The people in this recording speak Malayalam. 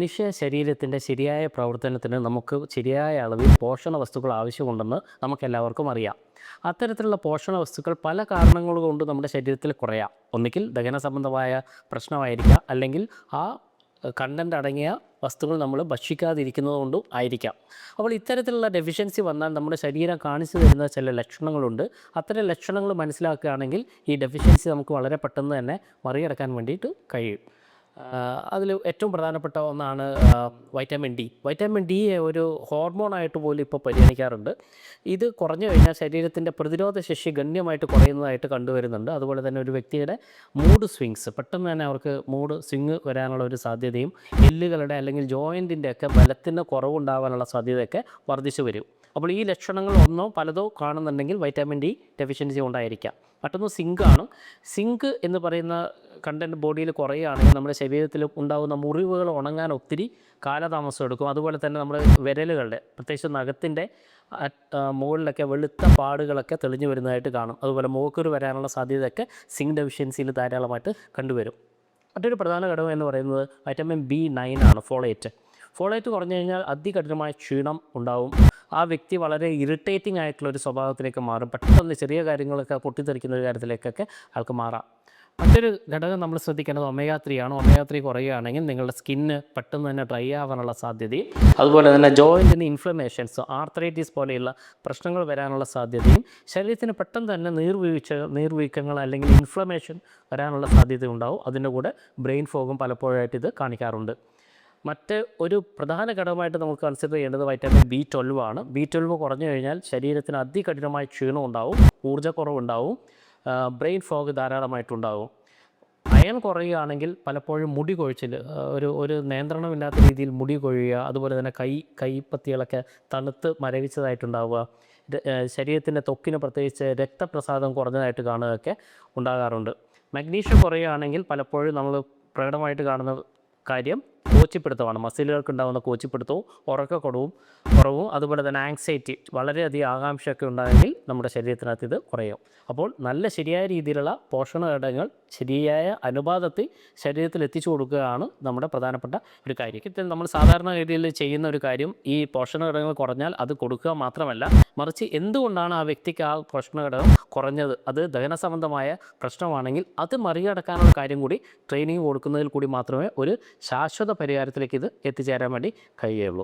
മനുഷ്യ ശരീരത്തിന്റെ ശരിയായ പ്രവർത്തനത്തിന് നമുക്ക് ശരിയായ അളവിൽ പോഷണ വസ്തുക്കൾ ആവശ്യമുണ്ടെന്ന് നമുക്കെല്ലാവർക്കും അറിയാം. അത്തരത്തിലുള്ള പോഷണ വസ്തുക്കൾ പല കാരണങ്ങൾ കൊണ്ട് നമ്മുടെ ശരീരത്തിൽ കുറയാം. ഒന്നുകിൽ ദഹന സംബന്ധമായ പ്രശ്നമായിരിക്കാം അല്ലെങ്കിൽ ആ കണ്ടന്റ് അടങ്ങിയ വസ്തുക്കൾ നമ്മൾ ഭക്ഷിക്കാതിരിക്കുന്നത് കൊണ്ടും ആയിരിക്കാം. അപ്പോൾ ഇത്തരത്തിലുള്ള ഡെഫിഷ്യൻസി വന്നാൽ നമ്മുടെ ശരീരം കാണിച്ചു തരുന്ന ചില ലക്ഷണങ്ങളുണ്ട്. അത്തരം ലക്ഷണങ്ങൾ മനസ്സിലാക്കുകയാണെങ്കിൽ ഈ ഡെഫിഷ്യൻസി നമുക്ക് വളരെ പെട്ടെന്ന് തന്നെ മറികടക്കാൻ വേണ്ടിയിട്ട് കഴിയും. അതിൽ ഏറ്റവും പ്രധാനപ്പെട്ട ഒന്നാണ് വൈറ്റാമിൻ ഡി. വൈറ്റാമിൻ ഡി ഒരു ഹോർമോണായിട്ട് പോലും ഇപ്പോൾ പരിഗണിക്കാറുണ്ട്. ഇത് കുറഞ്ഞു കഴിഞ്ഞാൽ ശരീരത്തിന്റെ പ്രതിരോധ ശേഷി ഗണ്യമായിട്ട് കുറയുന്നതായിട്ട് കണ്ടുവരുന്നുണ്ട്. അതുപോലെ തന്നെ ഒരു വ്യക്തിയുടെ മൂഡ് സ്വിങ്സ് പെട്ടെന്ന് തന്നെ അവർക്ക് മൂഡ് സ്വിങ് വരാനുള്ള ഒരു സാധ്യതയും എല്ലുകളുടെ അല്ലെങ്കിൽ ജോയിന്റിന്റെ ഒക്കെ ബലത്തിന് കുറവുണ്ടാകാനുള്ള സാധ്യതയൊക്കെ വർദ്ധിച്ചു വരും. അപ്പോൾ ഈ ലക്ഷണങ്ങൾ ഒന്നോ പലതോ കാണുന്നുണ്ടെങ്കിൽ വൈറ്റാമിൻ ഡി ഡെഫിഷ്യൻസി ഉണ്ടായിരിക്കാം. മറ്റൊന്ന് സിങ്ക് ആണ് സിങ്ക് എന്ന് പറയുന്ന കണ്ടന്റ് ബോഡിയിൽ കുറയുകയാണെങ്കിൽ നമ്മുടെ ശരീരത്തിൽ ഉണ്ടാകുന്ന മുറിവുകൾ ഉണങ്ങാൻ ഒത്തിരി കാലതാമസം എടുക്കും. അതുപോലെ തന്നെ നമ്മുടെ വിരലുകളുടെ പ്രത്യേകിച്ച് നഖത്തിന്റെ മുകളിലൊക്കെ വെളുത്ത പാടുകളൊക്കെ തെളിഞ്ഞു വരുന്നതായിട്ട് കാണും. അതുപോലെ മൂക്കുരു വരാനുള്ള സാധ്യതയൊക്കെ സിങ്ക് ഡെഫിഷ്യൻസിയിൽ ധാരാളമായിട്ട് കണ്ടുവരും. മറ്റൊരു പ്രധാന ഘടകം എന്ന് പറയുന്നത് വൈറ്റമിൻ ബി നയൻ ആണ് ഫോളേറ്റ് ഫോളേറ്റ് കുറഞ്ഞു കഴിഞ്ഞാൽ അതികഠിനമായ ക്ഷീണം ഉണ്ടാവും. ആ വ്യക്തി വളരെ ഇറിറ്റേറ്റിംഗ് ആയിട്ടുള്ള ഒരു സ്വഭാവത്തിലേക്ക് മാറും. പെട്ടെന്ന് ചെറിയ കാര്യങ്ങളൊക്കെ പൊട്ടിത്തെറിക്കുന്ന ഒരു കാര്യത്തിലേക്കൊക്കെ ആൾക്ക് മാറാം. മറ്റൊരു ഘടകം നമ്മൾ ശ്രദ്ധിക്കേണ്ടത് ഒമേഗ ത്രീ ആണ്. ഒമേഗ ത്രീ കുറയുകയാണെങ്കിൽ നിങ്ങളുടെ സ്കിന്ന് പെട്ടെന്ന് തന്നെ ഡ്രൈ ആവാനുള്ള സാധ്യതയും അതുപോലെ തന്നെ ജോയിന്റിന് ഇൻഫ്ലമേഷൻസ് ആർത്രൈറ്റിസ് പോലെയുള്ള പ്രശ്നങ്ങൾ വരാനുള്ള സാധ്യതയും ശരീരത്തിന് പെട്ടെന്ന് തന്നെ നീർവീഴ്ച നീർവീക്കങ്ങൾ അല്ലെങ്കിൽ ഇൻഫ്ലമേഷൻ വരാനുള്ള സാധ്യത ഉണ്ടാവും. അതിന്റെ കൂടെ ബ്രെയിൻ ഫോഗും പലപ്പോഴായിട്ട് ഇത് കാണിക്കാറുണ്ട്. മറ്റ് ഒരു പ്രധാന ഘടകമായിട്ട് നമുക്ക് കൺസിഡർ ചെയ്യേണ്ടത് വൈറ്റമിൻ ബി ട്വൽവ് ആണ്. ബി ട്വൽവ് കുറഞ്ഞു കഴിഞ്ഞാൽ ശരീരത്തിന് അതികഠിനമായ ക്ഷീണം ഉണ്ടാവും ഊർജക്കുറവുണ്ടാവും ബ്രെയിൻ ഫോഗ് ധാരാളമായിട്ടുണ്ടാവും. അയൺ കുറയുകയാണെങ്കിൽ പലപ്പോഴും മുടി കൊഴിച്ചിൽ ഒരു ഒരു നിയന്ത്രണമില്ലാത്ത രീതിയിൽ മുടി കൊഴിയുക അതുപോലെ തന്നെ കൈ കൈപ്പത്തികളൊക്കെ തണുത്ത് മരവിച്ചതായിട്ടുണ്ടാവുക ശരീരത്തിന്റെ ത്വക്കിന് പ്രത്യേകിച്ച് രക്തപ്രസാദം കുറഞ്ഞതായിട്ട് കാണുകയൊക്കെ ഉണ്ടാകാറുണ്ട്. മഗ്നീഷ്യം കുറയുകയാണെങ്കിൽ പലപ്പോഴും നമ്മൾ പ്രകടമായിട്ട് കാണുന്ന കാര്യം കോച്ചിപ്പിടുത്തമാണ്. മസിലുകൾക്ക് ഉണ്ടാകുന്ന കോച്ചിപ്പിടുത്തവും ഉറക്കക്കുറവും കുറവും അതുപോലെ തന്നെ ആങ്സൈറ്റി വളരെയധികം ആകാംക്ഷയൊക്കെ ഉണ്ടായെങ്കിൽ നമ്മുടെ ശരീരത്തിനകത്ത് ഇത് കുറയും. അപ്പോൾ നല്ല ശരിയായ രീതിയിലുള്ള പോഷണ ഘടകങ്ങൾ ശരിയായ അനുപാതത്തിൽ ശരീരത്തിൽ എത്തിച്ചു കൊടുക്കുകയാണ് നമ്മുടെ പ്രധാനപ്പെട്ട ഒരു കാര്യം. ഇതിൽ നമ്മൾ സാധാരണ രീതിയിൽ ചെയ്യുന്ന ഒരു കാര്യം ഈ പോഷണ ഘടകങ്ങൾ കുറഞ്ഞാൽ അത് കൊടുക്കുക മാത്രമല്ല മറിച്ച് എന്തുകൊണ്ടാണ് ആ വ്യക്തിക്ക് ആ പോഷണ ഘടകം കുറഞ്ഞത്? അത് ദഹന സംബന്ധമായ പ്രശ്നമാണെങ്കിൽ അത് മറികടക്കാനുള്ള കാര്യം കൂടി ട്രെയിനിങ് കൊടുക്കുന്നതിൽ കൂടി മാത്രമേ ഒരു ശാശ്വത പരിഹാരത്തിലേക്ക് ഇത് എത്തിച്ചേരാൻ വേണ്ടി കഴിയുള്ളൂ